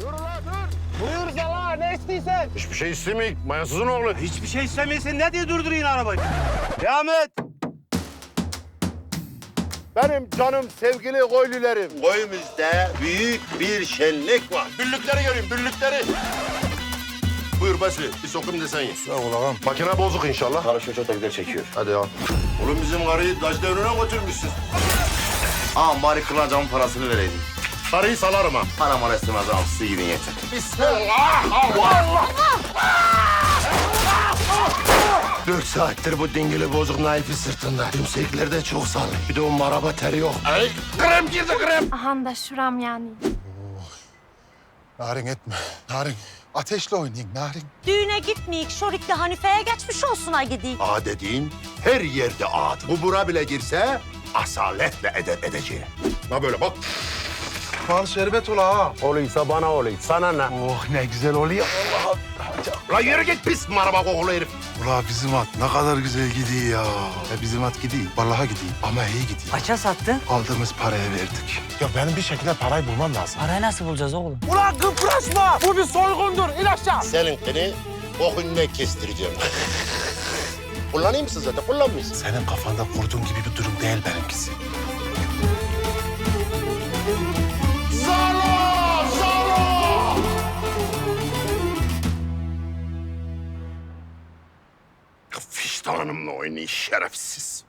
Dur ulan dur. Buyur Zala ne istiyorsan. Hiçbir şey istemeyik. Mayasızın oğlu. Hiçbir şey istemiyorsun ne diye durdurayım arabayı? Devam et. Benim canım sevgili koylularım. Koyumuzda büyük bir şenlik var. Büllükleri göreyim, büllükleri. Buyur Basri, bir sokum desen ye. Sağ ol ağam. Makine bozuk inşallah. Karışıyor çok da güzel çekiyor. Hadi al. Oğlum bizim karıyı Dajda önüne götürmüşsün. Aa bari kılacağımın parasını vereydim. Karıyı salarım ha. Para mara istemez ağam size gidin yeter. Bismillah. Allah. Dört saattir bu dingili bozuk Naif'i sırtında. Tümsekler de çok sağlam. Bir de o maraba teri yok. Ay, krem girdi krem. Ahan da şuram yani. Narin etme. Narin. Ateşle oynayın Narin. Düğüne gitmeyik, Şorik'le Hanife'ye geçmiş olsuna gideyim. Ağa dediğin her yerde ağadır. Bu bura bile girse asaletle eder edeceği. Ne böyle bak. Bal şerbet ola ha. Oluysa bana oluyor. Sana ne? Oh ne güzel oluyor. Allah'ım. La yürü git pis maraba kokulu herif. Ula bizim at ne kadar güzel gidiyor ya. Ya bizim at gidiyor. Vallahi gidiyor. Ama iyi gidiyor. Kaça sattın? Aldığımız paraya verdik. Ya benim bir şekilde parayı bulmam lazım. Parayı nasıl bulacağız oğlum? Ulan kıpraşma. Bu bir soygundur. İn aşağı. Seninkini bokünle kestireceğim. Kullanayım mısın zaten? Kullanmıyorsun. Senin kafanda kurduğun gibi bir durum değil benimkisi. Vicdanımla oynayın şerefsiz.